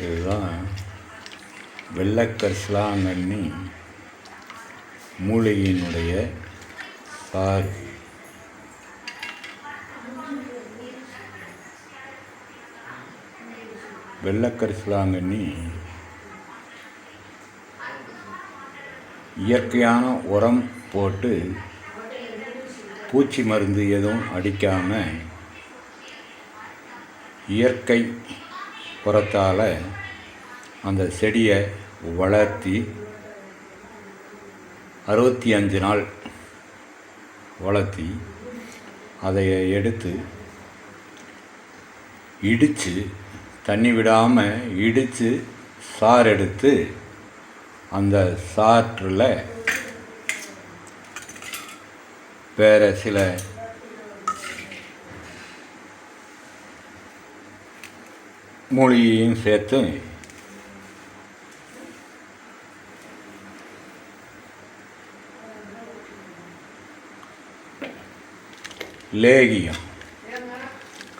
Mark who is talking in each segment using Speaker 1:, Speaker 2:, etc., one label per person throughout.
Speaker 1: இதுதான் வெள்ளக்கரிசலாங்கண்ணி மூலிகையினுடைய சாறு. வெள்ளக்கரிசலாங்கண்ணி இயற்கையான உரம் போட்டு பூச்சி மருந்து எதுவும் அடிக்காமல் இயற்கை உரத்தால் அந்த செடியை வளர்த்தி அறுபத்தி அஞ்சு நாள் வளர்த்தி அதை எடுத்து இடித்து தண்ணி விடாமல் இடித்து சாறு எடுத்து அந்த சாற்றில் வேறு சில மூலிகையும் சேர்த்து லேகியம்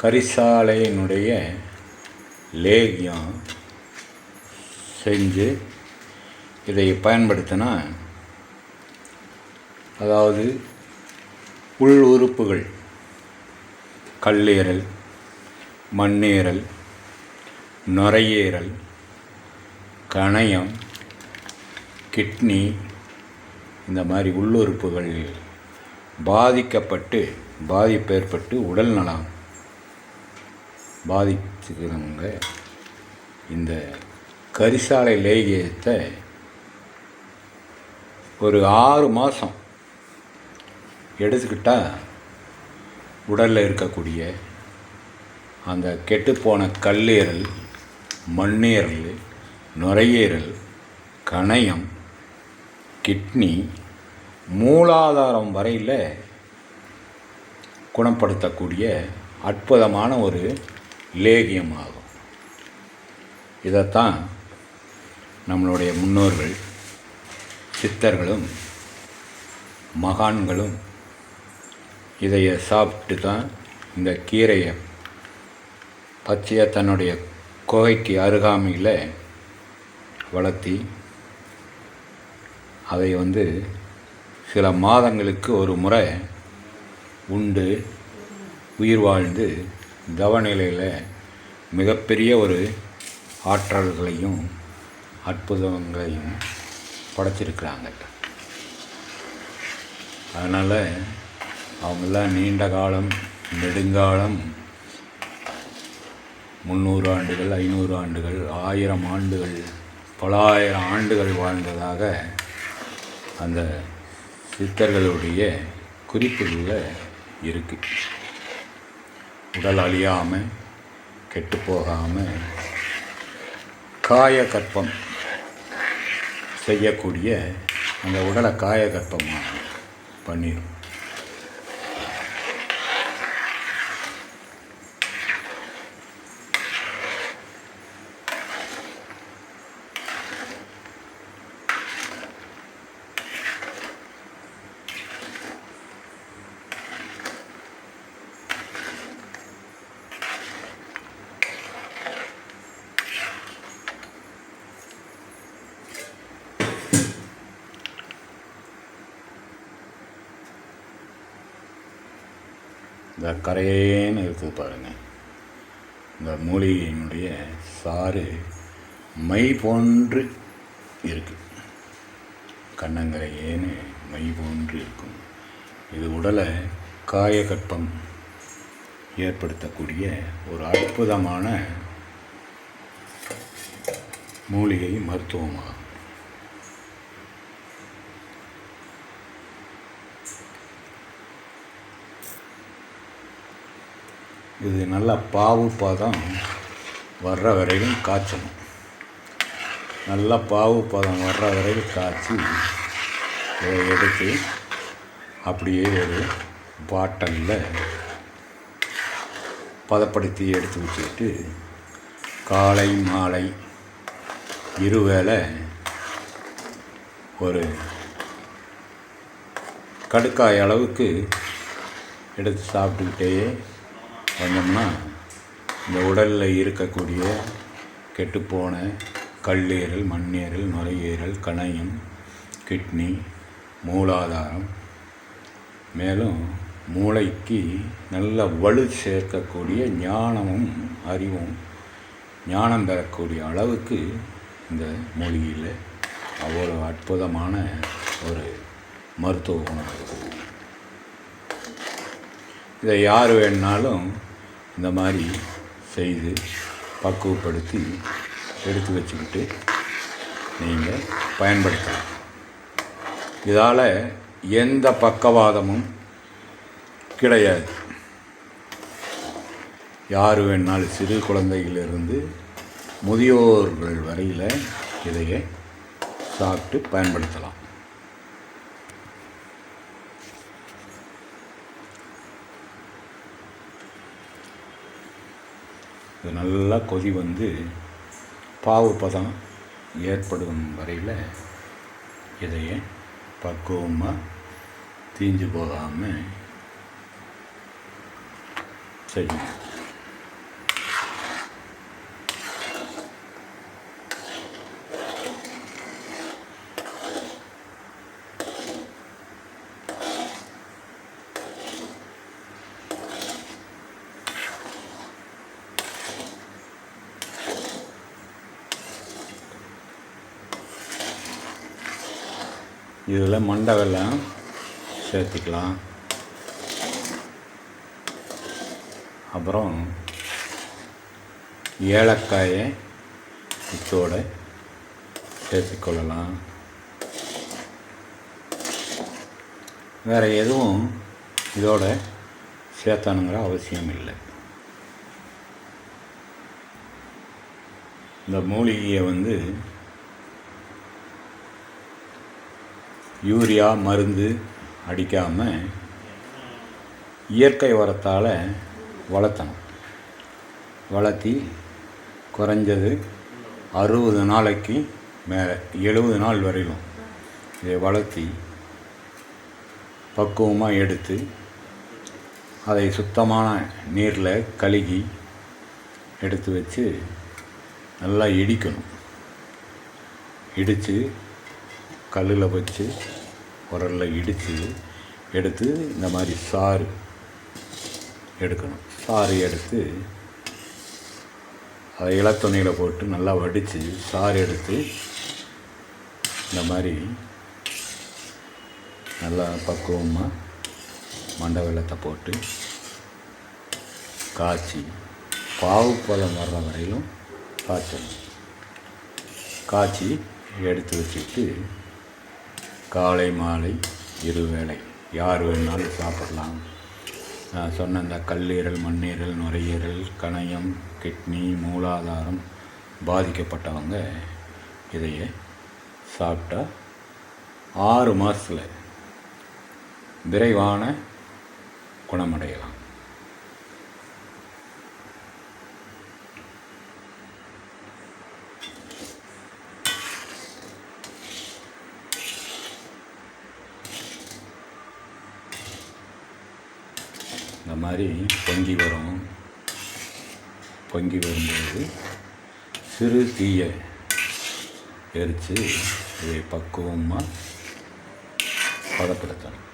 Speaker 1: கரிசாலையினுடைய லேகியம் செஞ்சு இதை பயன்படுத்தினா அதாவது உள் உறுப்புகள் கல்லீரல் மண்ணீரல் நுரையீரல் கணையம் கிட்னி இந்த மாதிரி உள்ளுறுப்புகள் பாதிக்கப்பட்டு பாதிப்பு ஏற்பட்டு உடல் நலம் பாதிச்சுக்கிறவங்க இந்த கரிசாலை லேகியத்தை ஒரு ஆறு மாதம் எடுத்துக்கிட்டால் உடலில் இருக்கக்கூடிய அந்த கெட்டுப்போன கல்லீரல் மண்ணீரல் நுரையீரல் கணையம் கிட்னி மூலாதாரம் வரையில் குணப்படுத்தக்கூடிய அற்புதமான ஒரு லேகியமாகும். இதைத்தான் நம்மளுடைய முன்னோர்கள் சித்தர்களும் மகான்களும் இதைய சாப்பிட்டு தான் இந்த கீரையை பச்சையாக தன்னுடைய குகைக்கு அருகாமையில் வளர்த்தி அதை வந்து சில மாதங்களுக்கு ஒரு முறை உண்டு உயிர் வாழ்ந்து தவநிலையில் மிகப்பெரிய ஒரு ஆற்றல்களையும் அற்புதங்களையும் படைச்சிருக்கிறாங்க. அதனால் அவங்களாம் நீண்ட காலம் நெடுங்காலம் முந்நூறு ஆண்டுகள் ஐநூறு ஆண்டுகள் ஆயிரம் ஆண்டுகள் பல ஆயிரம் ஆண்டுகள் வாழ்ந்ததாக அந்த சித்தர்களுடைய குறிப்புகளில் இருக்குது உடல் அழியாமல் கெட்டு போகாமல் காயகற்பம் செய்யக்கூடிய அந்த உடலை காயகற்பம் பண்ணிடும் இந்த கரையேன்னு இருக்குது பாருங்கள் இந்த மூலிகையினுடைய சாறு மை போன்று இருக்குது கண்ணங்கரையேன்னு மை போன்று இருக்கும். இது உடலை காயகற்பம் ஏற்படுத்தக்கூடிய ஒரு அற்புதமான மூலிகை மருத்துவமாகும். இது நல்லா பாவு பதம் வர்ற வரையும் காய்ச்சணும். நல்லா பாவு பதம் வர்ற வரையும் காய்ச்சி இதை எடுத்து அப்படியே ஒரு பாட்டலில் பதப்படுத்தி எடுத்து வச்சுக்கிட்டு காலை மாலை இருவேளை ஒரு கடுக்காய் அளவுக்கு எடுத்து சாப்பிட்டுக்கிட்டே வந்தோம்னா இந்த உடலில் இருக்கக்கூடிய கெட்டுப்போன கல்லீரல் மண்ணீரல் நுரையீரல் கணையம் கிட்னி மூலாதாரம் மேலும் மூளைக்கு நல்ல வலு சேர்க்கக்கூடிய ஞானமும் அறிவும் ஞானம் பெறக்கூடிய அளவுக்கு இந்த மூலிகையில் அவ்வளோ அற்புதமான ஒரு மருத்துவ குணம் இருக்குது இதை யார் வேணுனாலும் இந்த மாதிரி செய்து பக்குவப்படுத்தி எடுத்து வச்சுக்கிட்டு நீங்கள் பயன்படுத்தலாம். இதால் எந்த பக்கவாதமும் கிடையாது. யார் வேணாலும் சிறு குழந்தைகளிலிருந்து முதியோர்கள் வரையில் இதையை சாப்பிட்டு பயன்படுத்தலாம். இது நல்லா கொதி வந்து பாவு பதம் ஏற்படும் வரையில் இதையே பக்குவமாக தீஞ்சு போகாமல் செய்யணும். இதில் மண்டை வெள்ளம் சேர்த்துக்கலாம். அப்புறம் ஏலக்காயை இதோட சேர்த்துக்கொள்ளலாம் வேறு எதுவும் இதோட சேர்த்தானுங்கிற அவசியம் இல்லை. இந்த மூலிகையை வந்து யூரியா மருந்து அடிக்காமல் இயற்கை உரத்தால் வளர்த்தணும். வளர்த்தி குறைஞ்சது அறுபது நாளைக்கு மேலே எழுபது நாள் வரையிலும் இதை வளர்த்தி பக்குவமாக எடுத்து அதை சுத்தமான நீரில் கழுகி எடுத்து வச்சு நல்லா இடிக்கணும். இடித்து கல்லில் வச்சு உரலில் இடித்து எடுத்து இந்த மாதிரி சாறு எடுக்கணும். சாறு எடுத்து அதை இலத்துணியில் போட்டு நல்லா வடித்து சாறு எடுத்து இந்த மாதிரி நல்லா பக்குவமாக மண்டை வெள்ளத்தை போட்டு காய்ச்சி பாவு பழம் வர்ற வரையிலும் காய்ச்சணும். காய்ச்சி எடுத்து வச்சுக்கிட்டு காலை மாலை இருவேளை யார் வேணாலும் சாப்பிடலாம். நான் சொன்ன இந்த கல்லீரல் மண்ணீரல் நுரையீரல் கணையம் கிட்னி மூலாதாரம் பாதிக்கப்பட்டவங்க இதையே சாப்பிட்டா ஆறு மாதத்தில் விரைவான குணமடையலாம். மாதிரி பொங்கி வரும். பொங்கி வரும்போது சிறு தீயை எரித்து இதை பக்குவமாக பதப்படுத்தணும்.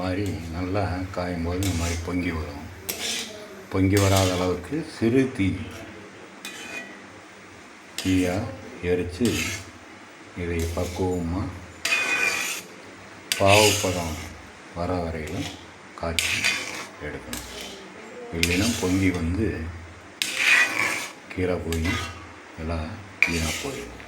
Speaker 1: மாதிரி நல்லா காயும் போது இந்த மாதிரி பொங்கி வரும். பொங்கி வராத அளவுக்கு சிறு தீ தீயாக எரித்து இதை பக்குவமாக பாவப்பதம் வர வரையிலும் காய்ச்சி எடுக்கணும். இல்லைன்னா பொங்கி வந்து கீரை போய் எல்லாம் வீணாக போயிடும்.